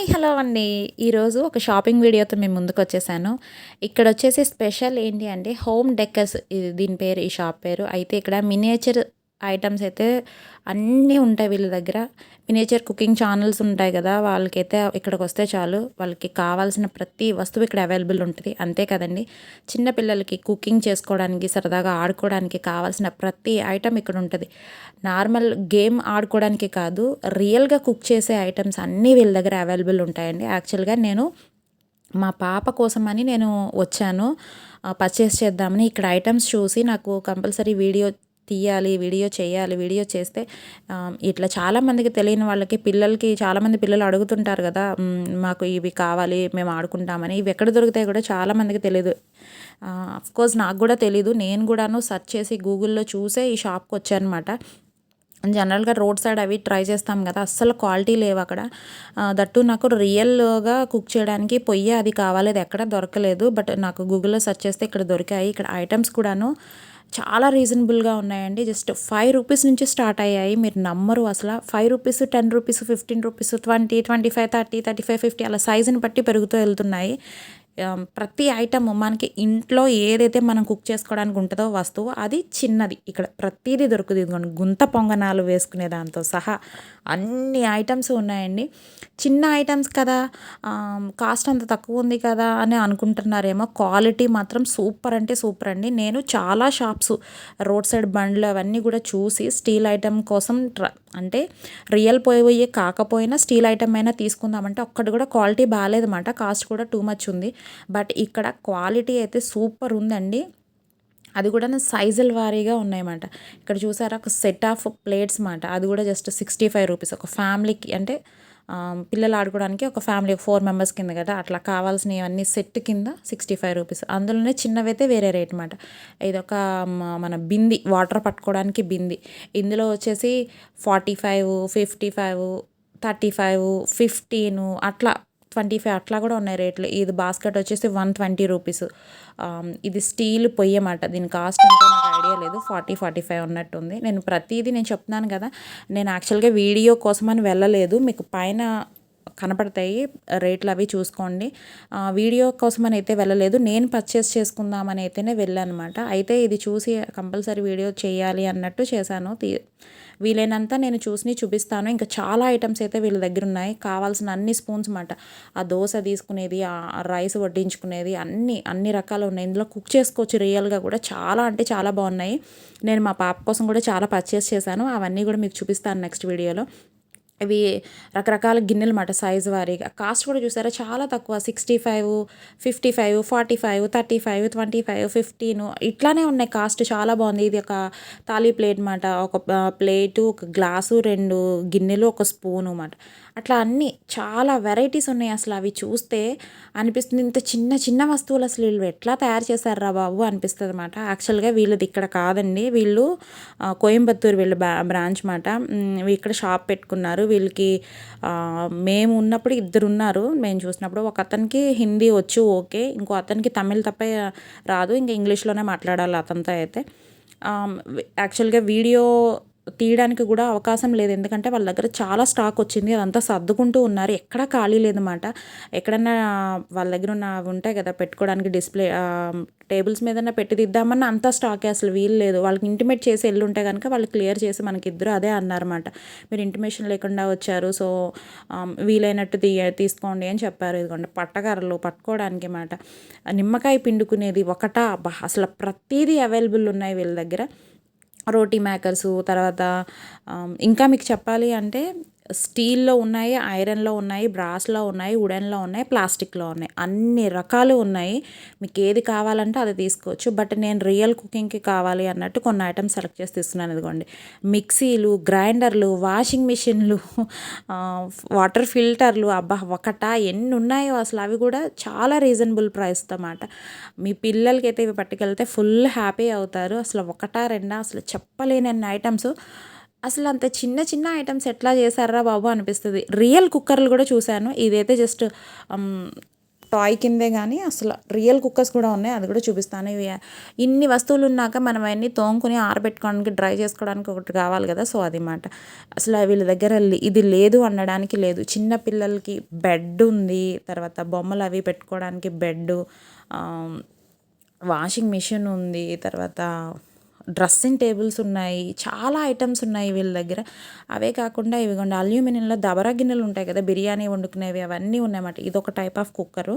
Hi hello అండి. ఈరోజు ఒక షాపింగ్ వీడియోతో మేము ముందుకు వచ్చేసాను ఇక్కడ వచ్చేసి స్పెషల్ ఏంటి అంటే హోమ్ డెక్కర్స్ ఇది దీని పేరు ఈ షాప్ పేరు. అయితే ఇక్కడ మినియేచర్ ఐటమ్స్ అయితే అన్నీ ఉంటాయి వీళ్ళ దగ్గర. మినేచర్ కుకింగ్ ఛానల్స్ ఉంటాయి కదా వాళ్ళకైతే ఇక్కడికి వస్తే చాలు. వాళ్ళకి కావాల్సిన ప్రతి వస్తువు ఇక్కడ అవైలబుల్ ఉంటుంది. అంతే కదండి. చిన్న పిల్లలకి కుకింగ్ చేసుకోవడానికి సరదాగా ఆడుకోవడానికి కావాల్సిన ప్రతి ఐటమ్ ఇక్కడ ఉంటుంది. నార్మల్ గేమ్ ఆడుకోవడానికి కాదు రియల్గా కుక్ చేసే ఐటమ్స్ అన్నీ వీళ్ళ దగ్గర అవైలబుల్ ఉంటాయండి. యాక్చువల్గా నేను మా పాప కోసమని నేను వచ్చాను. పర్చేస్ చేద్దామని ఇక్కడ ఐటమ్స్ చూసి నాకు కంపల్సరీ వీడియో తీయాలి వీడియో చేయాలి వీడియో చేస్తే ఇట్లా చాలామందికి తెలియని వాళ్ళకి పిల్లలకి చాలామంది పిల్లలు అడుగుతుంటారు కదా మాకు ఇవి కావాలి మేము ఆడుకుంటామని. ఇవి ఎక్కడ దొరుకుతాయి కూడా చాలామందికి తెలియదు కోర్స్ నాకు కూడా తెలీదు. నేను కూడాను సెర్చ్ చేసి గూగుల్లో చూసే ఈ షాప్కి వచ్చానమాట. జనరల్గా రోడ్ సైడ్ అవి ట్రై చేస్తాం కదా అస్సలు క్వాలిటీ లేవు అక్కడ. దట్టు నాకు రియల్గా కుక్ చేయడానికి పొయ్యి అది కావాలి అది ఎక్కడ దొరకలేదు. బట్ నాకు గూగుల్లో సెర్చ్ చేస్తే ఇక్కడ దొరికాయి. ఇక్కడ ఐటమ్స్ కూడాను చాలా రీజనబుల్గా ఉన్నాయండి. జస్ట్ ఫైవ్ రూపీస్ నుంచి స్టార్ట్ అయ్యాయి. మీరు నమ్మరు అసలు. Five rupees ten rupees fifteen rupees twenty twenty five thirty thirty five fifty అలా సైజుని బట్టి పెరుగుతూ వెళ్తున్నాయి. ప్రతి ఐటమ్ మనకి ఇంట్లో ఏదైతే మనం కుక్ చేసుకోవడానికి ఉంటుందో వస్తువు అది చిన్నది. ఇక్కడ ప్రతిదీ దొరుకుతుంది. ఇదిగోండి గుంత పొంగనాలు వేసుకునే దాంతో సహా అన్ని ఐటమ్స్ ఉన్నాయండి. చిన్న ఐటమ్స్ కదా కాస్ట్ అంత తక్కువ ఉంది కదా అని అనుకుంటున్నారేమో క్వాలిటీ మాత్రం సూపర్ అంటే సూపర్ అండి. నేను చాలా షాప్స్ రోడ్ సైడ్ బండ్లు అవన్నీ కూడా చూసి స్టీల్ ఐటమ్ కోసం అంటే రియల్ పోయి కాకపోయినా స్టీల్ ఐటమ్ అయినా తీసుకుందామంటే ఒక్కటి కూడా క్వాలిటీ బాగాలేదన్నమాట. కాస్ట్ కూడా టూ మచ్ ఉంది. బట్ ఇక్కడ క్వాలిటీ అయితే సూపర్ ఉందండి. అది కూడా సైజుల వారీగా ఉన్నాయన్నమాట. ఇక్కడ చూసారా ఒక సెట్ ఆఫ్ ప్లేట్స్ మాట అది కూడా జస్ట్ సిక్స్టీ ఫైవ్ రూపీస్. ఒక ఫ్యామిలీకి అంటే పిల్లలు ఆడుకోవడానికి ఒక ఫ్యామిలీ ఫోర్ మెంబర్స్ కింద కదా. అట్లా కావాల్సినవన్నీ సెట్ కింద సిక్స్టీ ఫైవ్ రూపీస్. అందులోనే చిన్నవైతే వేరే రేట్ అనమాట ఇది ఒక మన బింది వాటర్ పట్టుకోవడానికి బింది. ఇందులో వచ్చేసి forty five fifty five thirty five fifteen అట్లా ట్వంటీ ఫైవ్ అట్లా కూడా ఉన్నాయి రేట్లు. ఇది బాస్కెట్ వచ్చేసి వన్ ట్వంటీ రూపీస్. ఇది స్టీల్ పొయ్యి అన్నమాట దీని కాస్ట్ అంటే నాకు ఐడియా లేదు. ఫార్టీ ఫార్టీ ఫైవ్ ఉన్నట్టుంది నేను ప్రతిదీ నేను చెప్తున్నాను కదా నేను యాక్చువల్గా వీడియో కోసమని వెళ్ళలేదు. మీకు పైన కనపడతాయి రేట్లు అవి చూసుకోండి. వీడియో కోసం అని అయితే వెళ్ళలేదు. నేను పర్చేస్ చేసుకుందామని అయితేనే వెళ్ళాను అనమాట అయితే ఇది చూసి కంపల్సరీ వీడియో చేయాలి అన్నట్టు చేశాను. వీలైనంత నేను చూసి చూపిస్తాను. ఇంకా చాలా ఐటమ్స్ అయితే వీళ్ళ దగ్గర ఉన్నాయి. కావాల్సిన అన్ని స్పూన్స్ అన్నమాట ఆ దోశ తీసుకునేది ఆ రైస్ వడ్డించుకునేది అన్ని అన్ని రకాలు ఉన్నాయి. ఇందులో కుక్ చేసుకోవచ్చు రియల్గా కూడా. చాలా అంటే చాలా బాగున్నాయి. నేను మా పాప కోసం కూడా చాలా పర్చేస్ చేశాను. అవన్నీ కూడా మీకు చూపిస్తాను నెక్స్ట్ వీడియోలో ఇవి రకరకాల గిన్నెలు మాట సైజు వారీగా కాస్ట్ కూడా చూసారా చాలా తక్కువ. Sixty five fifty five forty five thirty five twenty five fifteen ఇట్లానే ఉన్నాయి కాస్ట్. చాలా బాగుంది. ఇది ఒక తాళీ ప్లేట్ మాట ఒక ప్లేటు ఒక గ్లాసు రెండు గిన్నెలు ఒక స్పూను మాట అట్లా అన్నీ చాలా వెరైటీస్ ఉన్నాయి అసలు. అవి చూస్తే అనిపిస్తుంది. ఇంత చిన్న చిన్న వస్తువులు అసలు వీళ్ళు ఎట్లా తయారు చేశారా బాబు అనిపిస్తుంది అనమాట యాక్చువల్గా వీళ్ళది ఇక్కడ కాదండి. వీళ్ళు కోయంబత్తూరు వీళ్ళ బ్రాంచ్ మాట ఇక్కడ షాప్ పెట్టుకున్నారు. వీళ్ళకి మేము ఉన్నప్పుడు ఇద్దరు ఉన్నారు మేము చూసినప్పుడు ఒక అతనికి హిందీ వచ్చు ఓకే. ఇంకో అతనికి తమిళ్ తప్ప రాదు. ఇంకా ఇంగ్లీష్లోనే మాట్లాడాలి అతనితో అయితే. యాక్చువల్గా వీడియో తీయడానికి కూడా అవకాశం లేదు. ఎందుకంటే వాళ్ళ దగ్గర చాలా స్టాక్ వచ్చింది. అదంతా సర్దుకుంటూ ఉన్నారు. ఎక్కడా ఖాళీ లేదన్నమాట. ఎక్కడన్నా వాళ్ళ దగ్గర ఉన్న ఉంటాయి కదా పెట్టుకోవడానికి డిస్ప్లే టేబుల్స్ మీదన్నా పెట్టి దిద్దామన్నా అంత స్టాకే అసలు వీలు లేదు. వాళ్ళకి ఇంటిమేట్ చేసి వెళ్ళి ఉంటే కనుక వాళ్ళు క్లియర్ చేసి మనకి ఇద్దరు అదే అన్నారన్నమాట. మీరు ఇంటిమేషన్ లేకుండా వచ్చారు సో వీలైనట్టు తీయ తీసుకోండి అని చెప్పారు. ఇదిగోండి పట్టకర్రలు పట్టుకోవడానికి మాట. నిమ్మకాయ పిండుకునేది ఒకటా? అసలు ప్రతిదీ అవైలబుల్ ఉన్నాయి వీళ్ళ దగ్గర. రోటీ మేకర్సు తర్వాత ఇంకా మీకు చెప్పాలి అంటే స్టీల్లో ఉన్నాయి ఐరన్లో ఉన్నాయి బ్రాస్లో ఉన్నాయి వుడెన్లో ఉన్నాయి ప్లాస్టిక్లో ఉన్నాయి. అన్ని రకాలు ఉన్నాయి. మీకు ఏది కావాలంటే అది తీసుకోవచ్చు. బట్ నేను రియల్ కుకింగ్కి కావాలి అన్నట్టు కొన్ని ఐటమ్స్ సెలెక్ట్ చేసి తీసుకున్నాను. ఇదిగోండి. మిక్సీలు గ్రైండర్లు వాషింగ్ మిషన్లు వాటర్ ఫిల్టర్లు అబ్బా ఒకటా ఎన్ని ఉన్నాయో అసలు అవి కూడా చాలా రీజనబుల్ ప్రైస్ మాట మీ పిల్లలకి అయితే ఇవి పట్టుకెళ్తే ఫుల్ హ్యాపీ అవుతారు. అసలు ఒకటా రెండా అసలు చెప్పలేనన్ని ఐటమ్స్. అసలు అంత చిన్న చిన్న ఐటమ్స్ ఎట్లా చేశారా బాబు అనిపిస్తుంది. రియల్ కుక్కర్లు కూడా చూశాను. ఇదైతే జస్ట్ టాయ్ కిందే కానీ అసలు రియల్ కుక్కర్స్ కూడా ఉన్నాయి. అది కూడా చూపిస్తాను. ఇవి ఇన్ని వస్తువులు ఉన్నాక మనం అవన్నీ తోముకొని ఆరబెట్టుకోవడానికి డ్రై చేసుకోవడానికి ఒకటి కావాలి కదా. సో అది మాట. అసలు వీళ్ళ దగ్గర ఇది లేదు అనడానికి లేదు. చిన్న పిల్లలకి బెడ్ ఉంది. తర్వాత బొమ్మలు అవి పెట్టుకోవడానికి బెడ్ వాషింగ్ మిషన్ ఉంది. తర్వాత డ్రెస్సింగ్ టేబుల్స్ ఉన్నాయి చాలా ఐటమ్స్ ఉన్నాయి వీళ్ళ దగ్గర. అవే కాకుండా ఇవిగోండి అల్యూమినియంలో దబరా గిన్నెలు ఉంటాయి కదా బిర్యానీ వండుకునేవి అవన్నీ ఉన్నాయన్నమాట. ఇది ఒక type of cooker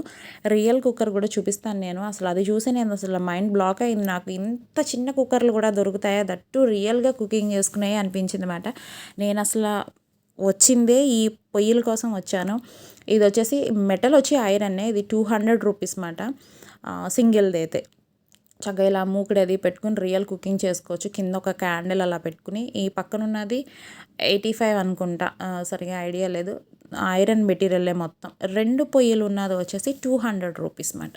real cooker కూడా చూపిస్తాను నేను. అసలు అది చూసి నేను అసలు మైండ్ బ్లాక్ అయింది. నాకు ఇంత చిన్న కుక్కర్లు కూడా దొరుకుతాయా? దట్టు రియల్గా కుకింగ్ చేసుకున్నాయి అనిపించింది అనమాట నేను అసలు వచ్చిందే ఈ పొయ్యిల కోసం వచ్చాను. ఇది వచ్చేసి మెటల్ వచ్చి ఐరన్ ఇది టూ హండ్రెడ్ రూపీస్ మాట సింగిల్ది అయితే. చక్కగా ఇలా మూకుడు అది పెట్టుకుని రియల్ కుకింగ్ చేసుకోవచ్చు. కింద ఒక క్యాండిల్ అలా పెట్టుకుని ఈ పక్కన ఉన్నది ఎయిటీ ఫైవ్ అనుకుంటా సరిగా ఐడియా లేదు. ఐరన్ మెటీరియలే మొత్తం. రెండు పొయ్యిలు ఉన్నది వచ్చేసి టూ హండ్రెడ్ రూపీస్ అన్నమాట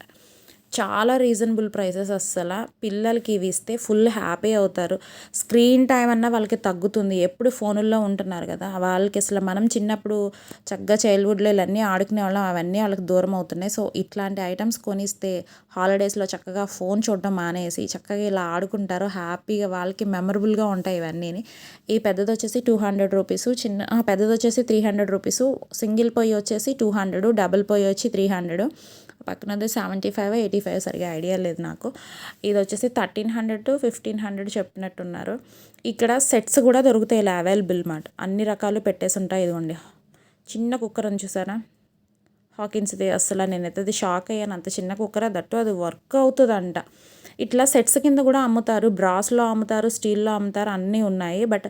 చాలా రీజనబుల్ ప్రైసెస్ అస్సలు. పిల్లలకి ఇవి ఇస్తే ఫుల్ హ్యాపీ అవుతారు. స్క్రీన్ టైం అన్నా వాళ్ళకి తగ్గుతుంది. ఎప్పుడు ఫోనుల్లో ఉంటున్నారు కదా వాళ్ళకి అసలు మనం చిన్నప్పుడు చక్కగా చైల్డ్హుడ్లో ఇవన్నీ ఆడుకునే వాళ్ళం అవన్నీ వాళ్ళకి దూరం అవుతున్నాయి. సో ఇట్లాంటి ఐటమ్స్ కొనిస్తే హాలిడేస్లో చక్కగా ఫోన్ చూడడం మానేసి చక్కగా ఇలా ఆడుకుంటారు. హ్యాపీగా వాళ్ళకి మెమరబుల్గా ఉంటాయి ఇవన్నీ ఈ పెద్దది వచ్చేసి టూ హండ్రెడ్ రూపీస్ చిన్న పెద్దది వచ్చేసి త్రీ హండ్రెడ్ రూపీస్ సింగిల్ పొయ్యి వచ్చేసి టూ హండ్రెడ్ డబుల్ పొయ్యి వచ్చి త్రీ హండ్రెడ్ పక్కనది సెవెంటీ ఫైవ్ ఎయిటీ ఫైవ్ సరిగా ఐడియా లేదు నాకు. ఇది వచ్చేసి thirteen hundred to fifteen hundred చెప్పినట్టున్నారు. ఇక్కడ సెట్స్ కూడా దొరుకుతాయి ఇలా అవైలబుల్ మాట. అన్ని రకాలు పెట్టేసి ఉంటాయి ఇదిగోండి. చిన్న కుక్కర్ అని చూసారా? హాకిన్స్ది అసలు నేనైతే అది షాక్ అయ్యాను. అంత చిన్న కుక్కర్ దట్టు అది వర్క్ అవుతుందంట. ఇట్లా సెట్స్ కింద కూడా అమ్ముతారు. బ్రాస్లో అమ్ముతారు స్టీల్లో అమ్ముతారు అన్నీ ఉన్నాయి. బట్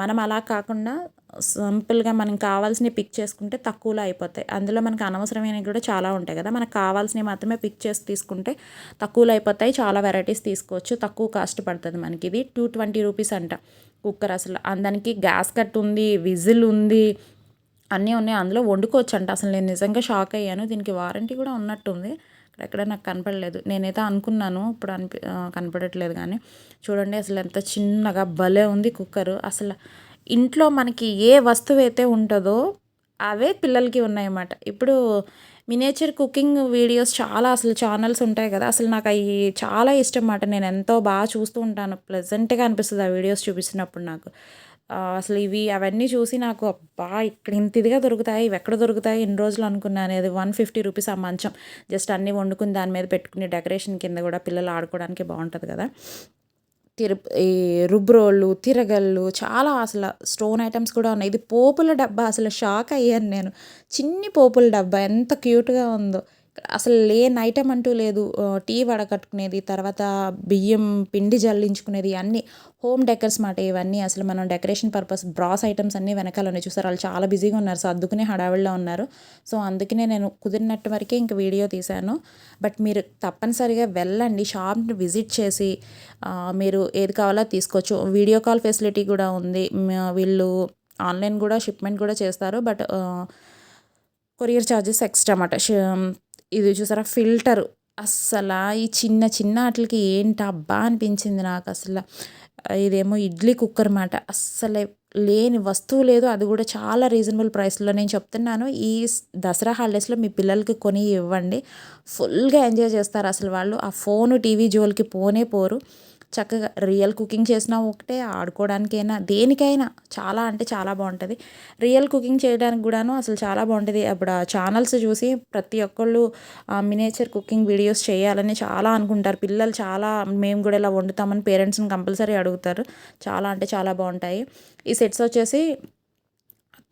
మనం అలా కాకుండా సింపుల్గా మనకి కావాల్సినవి పిక్ చేసుకుంటే తక్కువలో అయిపోతాయి. అందులో మనకు అనవసరమైనవి కూడా చాలా ఉంటాయి కదా. మనకు కావాల్సినవి మాత్రమే పిక్ చేసి తీసుకుంటే తక్కువలో అయిపోతాయి. చాలా వెరైటీస్ తీసుకోవచ్చు. తక్కువ కాస్ట్ పడుతుంది మనకి. ఇది టూ ట్వంటీ రూపీస్ అంట కుక్కర్ అసలు. దానికి గ్యాస్ కట్ ఉంది విజిల్ ఉంది అన్నీ ఉన్నాయి. అందులో వండుకోవచ్చు అంట అసలు నేను నిజంగా షాక్ అయ్యాను. దీనికి వారంటీ కూడా ఉన్నట్టుంది. ఎక్కడ నాకు కనపడలేదు. నేనైతే అనుకున్నాను. ఇప్పుడు అనిపి కనపడట్లేదు కానీ. చూడండి అసలు ఎంత చిన్నగా భలే ఉంది కుక్కరు. అసలు ఇంట్లో మనకి ఏ వస్తువు అయితే ఉంటుందో అవే పిల్లలకి ఉన్నాయన్నమాట. ఇప్పుడు మినేచర్ కుకింగ్ వీడియోస్ చాలా అసలు ఛానల్స్ ఉంటాయి కదా. అసలు నాకు అవి చాలా ఇష్టం అన్నమాట. నేను ఎంతో బాగా చూస్తూ ఉంటాను. ప్లెజెంట్గా అనిపిస్తుంది ఆ వీడియోస్ చూపిస్తున్నప్పుడు నాకు. అసలు ఇవి అవన్నీ చూసి నాకు అబ్బా ఇక్కడ ఇంత ఇదిగా దొరుకుతాయి ఇవి ఎక్కడ దొరుకుతాయి ఎన్ని రోజులు అనుకున్నాను అది వన్ ఫిఫ్టీ రూపీస్ ఆ మంచం. జస్ట్ అన్నీ వండుకుని దాని మీద పెట్టుకుని డెకరేషన్ కింద కూడా పిల్లలు ఆడుకోవడానికి బాగుంటుంది కదా. తిరు ఈ రుబ్రోళ్ళు తిరగళ్ళు చాలా అసలు స్టోన్ ఐటమ్స్ కూడా ఉన్నాయి. ఇది పోపుల డబ్బా అసలు షాక్ అయ్యాను నేను. చిన్ని పోపుల డబ్బా ఎంత క్యూట్గా ఉందో. అసలు లేని ఐటెం అంటూ లేదు. టీ వడకట్టుకునేది తర్వాత బియ్యం పిండి జల్లించుకునేది అన్నీ హోమ్ డెకర్స్ మాట ఇవన్నీ. అసలు మనం డెకరేషన్ పర్పస్ బ్రాస్ ఐటమ్స్ అన్నీ వెనకాల ఉన్నాయి చూసారు. వాళ్ళు చాలా బిజీగా ఉన్నారు. సో అద్దుకునే హడావిడిలో ఉన్నారు. సో అందుకనే నేను కుదిరినట్టు వరకే ఇంక వీడియో తీశాను. బట్ మీరు తప్పనిసరిగా వెళ్ళండి. షాప్ని విజిట్ చేసి మీరు ఏది కావాలో తీసుకోవచ్చు. వీడియో కాల్ ఫెసిలిటీ కూడా ఉంది. వీళ్ళు ఆన్లైన్ కూడా షిప్మెంట్ కూడా చేస్తారు. బట్ కొరియర్ ఛార్జెస్ ఎక్స్ట్రా అన్నమాట ఇది చూసారా? ఫిల్టర్. అస్సలు ఈ చిన్న చిన్న వాటికి ఏంటి అబ్బా అనిపించింది నాకు అసలు. ఇదేమో ఇడ్లీ కుక్కర్ మాట. అస్సలే లేని వస్తువు లేదు. అది కూడా చాలా రీజనబుల్ ప్రైస్లో నేను చెప్తున్నాను. ఈ దసరా హాలిడేస్లో మీ పిల్లలకి కొని ఇవ్వండి. ఫుల్గా ఎంజాయ్ చేస్తారు అసలు వాళ్ళు. ఆ ఫోను టీవీ జోలికి పోనే పోరు. చక్కగా రియల్ కుకింగ్ చేసినా ఒకటే ఆడుకోవడానికైనా దేనికైనా చాలా అంటే చాలా బాగుంటుంది. రియల్ కుకింగ్ చేయడానికి కూడాను అసలు చాలా బాగుంటుంది. అప్పుడు ఆ ఛానల్స్ చూసి ప్రతి ఒక్కళ్ళు మినేచర్ కుకింగ్ వీడియోస్ చేయాలని చాలా అనుకుంటారు. పిల్లలు చాలా మేము కూడా ఇలా వండుతామని పేరెంట్స్ని కంపల్సరీ అడుగుతారు. చాలా అంటే చాలా బాగుంటాయి. ఈ సెట్స్ వచ్చేసి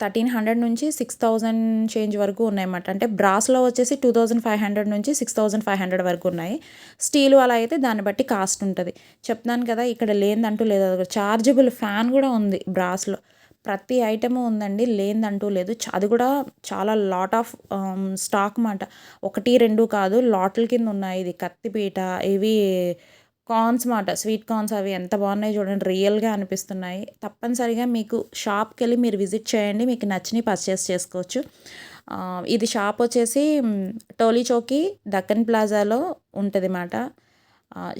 థర్టీన్ హండ్రెడ్ నుంచి సిక్స్ థౌజండ్ చేంజ్ వరకు ఉన్నాయన్నమాట. అంటే బ్రాస్లో వచ్చేసి టూ థౌజండ్ ఫైవ్ హండ్రెడ్ నుంచి సిక్స్ థౌజండ్ ఫైవ్ హండ్రెడ్ వరకు ఉన్నాయి. స్టీల్ అలా అయితే దాన్ని బట్టి కాస్ట్ ఉంటుంది. చెప్తాను కదా ఇక్కడ లేదంటూ లేదు. చార్జబుల్ ఫ్యాన్ కూడా ఉంది బ్రాస్లో. ప్రతి ఐటెము ఉందండి లేదంటూ లేదు. అది కూడా చాలా లాట్ ఆఫ్ స్టాక్ మాట. ఒకటి రెండు కాదు లాట్ల కింద ఉన్నాయి. ఇది కత్తిపీట ఇవి కార్న్స్ మాట స్వీట్ కార్న్స్ అవి ఎంత బాగున్నాయి చూడండి రియల్గా అనిపిస్తున్నాయి. తప్పనిసరిగా మీకు షాప్కి వెళ్ళి మీరు విజిట్ చేయండి మీకు నచ్చినవి పర్చేస్ చేసుకోవచ్చు. ఇది షాప్ వచ్చేసి టోలీ చౌకీ దక్కన్ ప్లాజాలో ఉంటుంది మాట.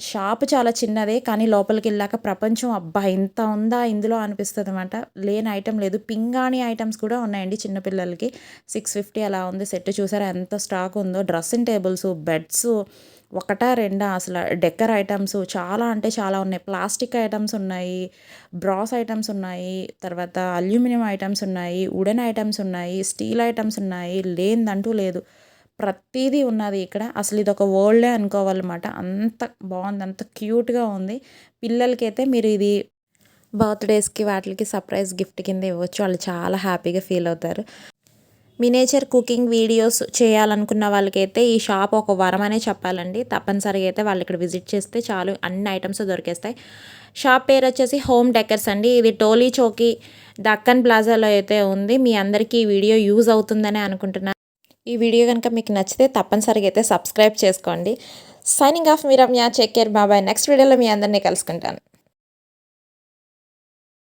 షాప్ చాలా చిన్నదే కానీ లోపలికి వెళ్ళాక ప్రపంచం అబ్బా ఇంత ఉందా ఇందులో అనిపిస్తుంది అనమాట లేని ఐటెం లేదు పింగాణి ఐటమ్స్ కూడా ఉన్నాయండి చిన్నపిల్లలకి సిక్స్ ఫిఫ్టీ అలా ఉంది సెట్ చూసారా ఎంత స్టాక్ ఉందో. డ్రెస్సింగ్ టేబుల్స్ బెడ్స్ ఒకటా రెండా? అసలు డెక్కర్ ఐటమ్స్ చాలా అంటే చాలా ఉన్నాయి. ప్లాస్టిక్ ఐటమ్స్ ఉన్నాయి బ్రాస్ ఐటమ్స్ ఉన్నాయి తర్వాత అల్యూమినియం ఐటమ్స్ ఉన్నాయి వుడెన్ ఐటమ్స్ ఉన్నాయి స్టీల్ ఐటమ్స్ ఉన్నాయి లేనిదంటూ లేదు. ప్రతిదీ ఉన్నది ఇక్కడ. అసలు ఇది ఒక వరల్డే అనుకోవాలన్నమాట. అంత బాగుంది అంత క్యూట్గా ఉంది. పిల్లలకైతే మీరు ఇది బర్త్డేస్కి వాటికి సర్ప్రైజ్ గిఫ్ట్ కింద ఇవ్వచ్చు. వాళ్ళు చాలా హ్యాపీగా ఫీల్ అవుతారు. మినేచర్ కుకింగ్ వీడియోస్ చేయాలనుకున్న వాళ్ళకైతే ఈ షాప్ ఒక వరం అనే చెప్పాలండి. తప్పనిసరిగా అయితే వాళ్ళు ఇక్కడ విజిట్ చేస్తే చాలు. అన్ని ఐటమ్స్ దొరికేస్తాయి. షాప్ పేరు వచ్చేసి హోమ్ డెకర్స్ అండి. ఇది టోలీ చౌకీ దక్కన్ ప్లాజాలో అయితే ఉంది. మీ అందరికీ ఈ వీడియో యూజ్ అవుతుందని అనుకుంటున్నాను ఈ వీడియో కనుక మీకు నచ్చితే తప్పనిసరిగా అయితే సబ్స్క్రైబ్ చేసుకోండి. సైనింగ్ ఆఫ్ మీరమ్యా చెక్ కేర్ బాబాయ్ నెక్స్ట్ వీడియోలో మీ అందరినీ కలుసుకుంటాను.